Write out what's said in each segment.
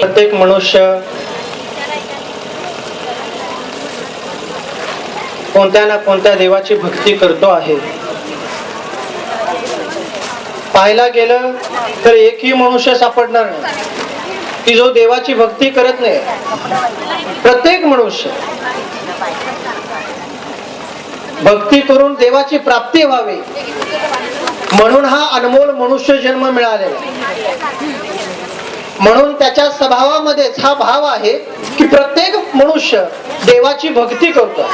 प्रत्येक मनुष्य कोणत्या ना कोणत्या देवाची भक्ती करतो आहे. पाहायला गेलं तर एकही मनुष्य सापडणार नाही. की जो देवाची भक्ती करत नाही प्रत्येक मनुष्य भक्ती करून देवाची प्राप्ती व्हावी. म्हणून हा अनमोल मनुष्य जन्म मिळालेला म्हणून त्याच्या स्वभावामध्येच हा भाव आहे की प्रत्येक मनुष्य देवाची भक्ती करतो.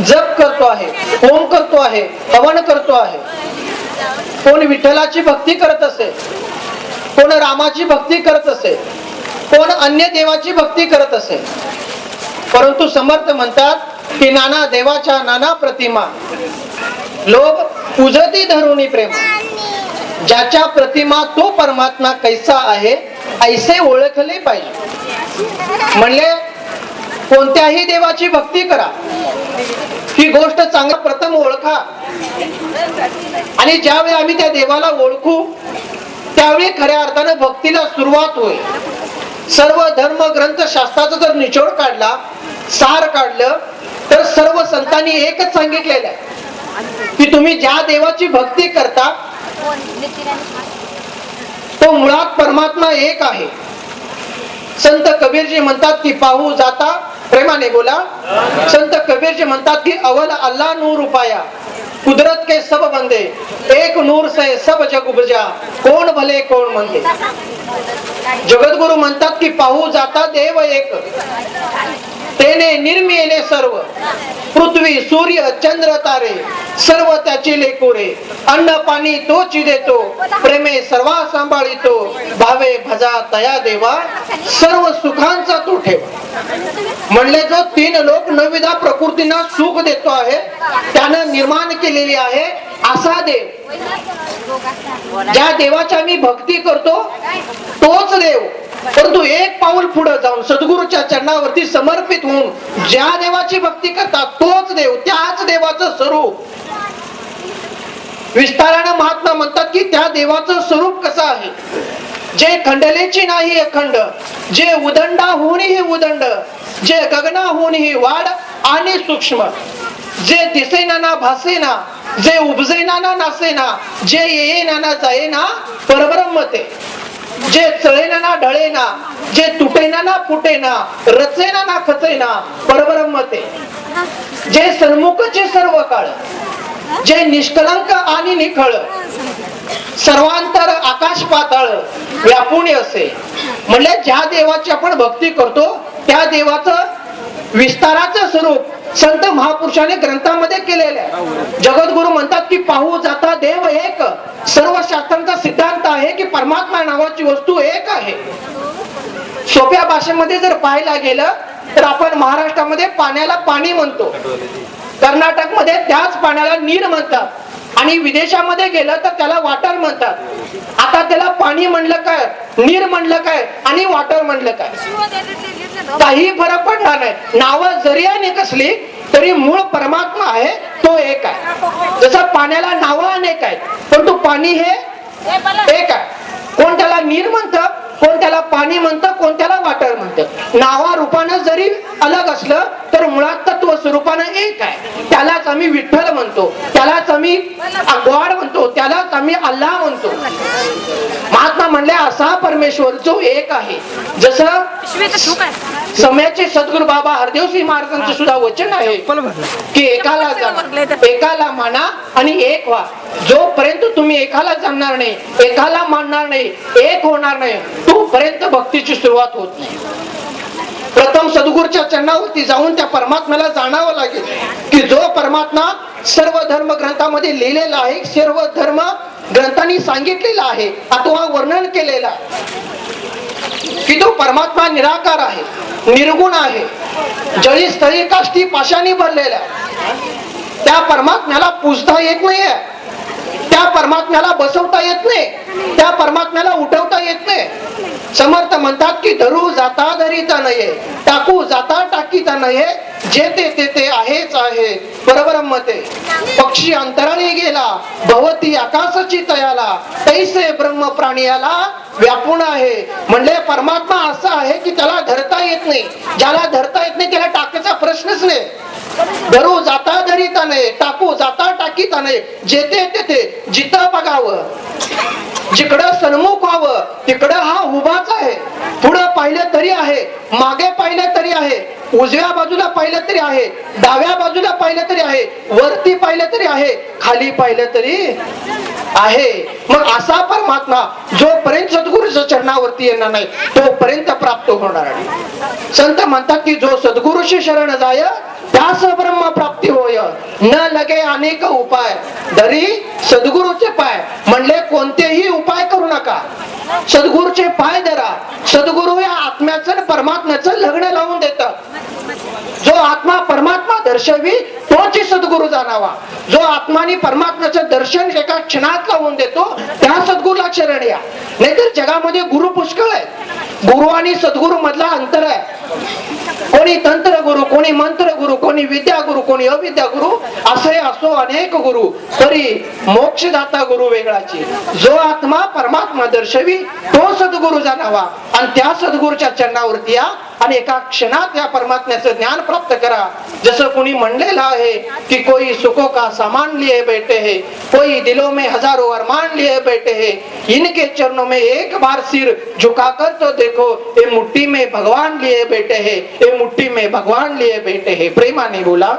जप करतो आहे ओम करतो आहे हवन करतो आहे. कोण विठ्ठलाची भक्ती करत असेल कोण रामाची भक्ती करत असेल कोण अन्य देवाची भक्ती करत असेल परंतु समर्थ म्हणतात की नाना देवाच्या नाना प्रतिमा लोक पूजती धरुणी प्रेम. ज्याच्या प्रतिमा तो परमात्मा कैसा आहे ऐसे ओळखले पाहिजे. म्हणले कोणत्याही देवाची भक्ती करा. ही गोष्ट चांगला प्रथम ओळखा. आणि ज्यावेळी आम्ही त्या देवाला ओळखू त्यावेळी खऱ्या अर्थानं भक्तीला सुरुवात होईल. सर्व धर्म ग्रंथ शास्त्राचा जर निचोड काढला सार काढलं तर सर्व संतांनी एकच सांगितलेलं आहे की तुम्ही ज्या देवाची भक्ती करता तो मुळात परमात्मा एक आहे. संत कबीरजी म्हणतात की पाहू जाता प्रेमाने बोला. संत कबीरजी म्हणतात की अवल अल्लाह नूर उपाया. कुदरत के सब बंदे एक नूर से सब जग उपजा। कोण भले कोण म्हणते जगद्गुरु म्हणतात की पाहू जाता देव एक. तेने निर्मिले सर्व. पृथ्वी सूर्य चंद्र तारे सर्व त्याची लेकुरे. अन्न पाणी तोच देतो. प्रेमे सर्वा सांभाळितो. भावे भजा तया देवा. सर्व सुखांचा तो ठेवा. म्हणले जो तीन लोक नविदा प्रकृतीना सुख देतो आहे त्यानं निर्माण केलेली आहे असा देव. ज्या देवाच्या मी भक्ती करतो तोच देव. परंतु एक पाऊल पुढे जाऊन सद्गुरूच्या चरणावरती समर्पित होऊन ज्या देवाची भक्ती करतात तोच देव त्याच देवाचं स्वरूप. विस्तारानं महात्मा म्हणतात की त्या देवाचं स्वरूप कसं आहे? जे खंडलेची नाही अखंड जे उदंडा होऊनही उदंड जे गगना होऊनही वाढ आणि सूक्ष्म जे दिसेना ना भासेना जे उपजेना ना नासेना जे येईना ना जाईना परब्रह्म ते. जे चळेना ना ढळेना जे तुटेना ना फुटेना रचेना ना खचेना परब्रह्म ते जे सन्मुखचे सर्व काळ जे निष्कलंक आणि निखळ सर्वांतर आकाश पाताळ व्यापून असे. म्हणजे ज्या देवाची आपण भक्ती करतो त्या देवाचं विस्ताराचं स्वरूप संत महापुरुषाने ग्रंथामध्ये केलेले जगद्गुरु म्हणतात की पाहू जाता देव एक. सर्व शास्त्रांचा सिद्धांत आहे की परमात्मा नावाची वस्तू एक आहे. सोप्या भाषेमध्ये जर पाहायला गेलं तर आपण महाराष्ट्रामध्ये पाण्याला पाणी म्हणतो. कर्नाटकमध्ये त्याच पाण्याला नीर म्हणतात. आणि विदेशामध्ये गेलं तर त्याला वाटर म्हणतात. आता त्याला पाणी म्हणलं काय? नीर म्हणलं काय? आणि वॉटर म्हणलं काय? काही फरक पडणार नाही. नाव जरी अनेक असली तरी मूळ परमात्मा आहे तो एक आहे. जसं पाण्याला नाव अनेक आहेत परंतु पाणी हे एक आहे. कोण त्याला नीर म्हणतं कोण त्याला पाणी म्हणतं कोण त्याला वाटर म्हणतं? नावा रूपानं जरी अलग असलं तर मुळात तत्व स्वरूपानं एक आहे. त्यालाच आम्ही विठ्ठल म्हणतो. त्यालाच आम्ही गॉड म्हणतो. त्यालाच आम्ही अल्लाह म्हणतो. महात्मा म्हणले असा परमेश्वर जो एक आहे. जसं समयाचे सद्गुरु बाबा हरदेवसिंह महाराजांचं सुद्धा वचन आहे की एकाला जाणा एकाला माना आणि एक व्हा. जोपर्यंत तुम्ही एकाला जाणणार नाही एकाला मानणार नाही एक होणार नाही तोपर्यंत भक्तीची सुरुवात होत नाही. प्रथम सद्गुरूच्या चरणावरती जाऊन त्या परमात्म्याला जाणावं लागेल. की जो परमात्मा सर्व धर्म ग्रंथामध्ये लिहिलेला आहे सर्व धर्म ग्रंथांनी सांगितलेला आहे अथवा वर्णन केलेला कि की तो परमात्मा निराकार आहे निर्गुण आहे जळी स्थळी काष्टी पाशाने भरलेला आहे. त्या परमात्म्याला पूजता येत नाहीये. त्या परमात्म्याला बसवता येत नाही. त्या परमात्म्याला उठवता येत नाही. समर्थ म्हणतात की धरू जाता धरीता नये टाकू जाता टाकीता नये जे ते ते ते आहेच आहे परब्रह्म ते पक्षी अंतराने गेला भवती आकाशाची तयाला तैसे ब्रह्म प्राणियाला व्यापून आहे. म्हणजे परमात्मा असा आहे की त्याला धरता येत नाही. ज्याला धरता येत नाही त्याला टाकायचा प्रश्नच नाही. धरू जाता धरीता नये टाकू जाता टाकीता नये जेथे तेथे जिथं बघावं. जिकडं सन्मुख व्हावं तिकडं हा उभाच आहे. पुढं पाहिलं तरी आहे मागे पाहिलं तरी आहे उजव्या बाजूला पाहिलं तरी आहे डाव्या बाजूला पाहिलं तरी आहे वरती पाहिलं तरी आहे खाली पाहिलं तरी आहे. मग असा परमात्मा जोपर्यंत सद्गुरूच्या चरणावरती येणार नाही तोपर्यंत प्राप्त होणार नाही. संत म्हणतात की जो सद्गुरूशी शरण जाय त्यास ब्रह्म प्राप्ती होय. न लगे अनेक उपाय. दरी सद्गुरूचे पाय म्हणले कोणतेही उपाय करू नका. सद्गुरूचे पाय धरा. सद्गुरू या आत्म्याचं परमात्म्याचं लग्न लावून देत जो आत्मा परमात्मा दर्शवी तोच सद्गुरु जाणावा. जो आत्माने परमात्म्याचं दर्शन एका क्षणात लावून देतो त्या सद्गुरूला शरण या. नाहीतर जगामध्ये गुरु पुष्कळ आहे गुरु आणि सद्गुरु मधला अंतर आहे. कोणी तंत्र गुरु कोणी मंत्र गुरु कोणी विद्या गुरु कोणी अविद्या गुरु असे असो अनेक गुरु तरी मोक्षदाता गुरु वेगळाची. जो आत्मा परमात्मा दर्शवी तो सद्गुरु जाणावा आणि त्या सद्गुरूच्या चरणावरती या आणि एका क्षणात या परमात्म्याचं ज्ञान प्राप्त करा जसं कोणी म्हणलेलं आहे की कोई सुखो का सामान लिए बैठे है कोई दिलों में हज़ारों अरमान लिए बैठे है इनके चरणों में एक बार सिर झुकाकर तो देखो ये मुट्ठी में भगवान लिए बैठे है ये मुट्ठी में भगवान लिए बैठे हैं प्रेमाने बोला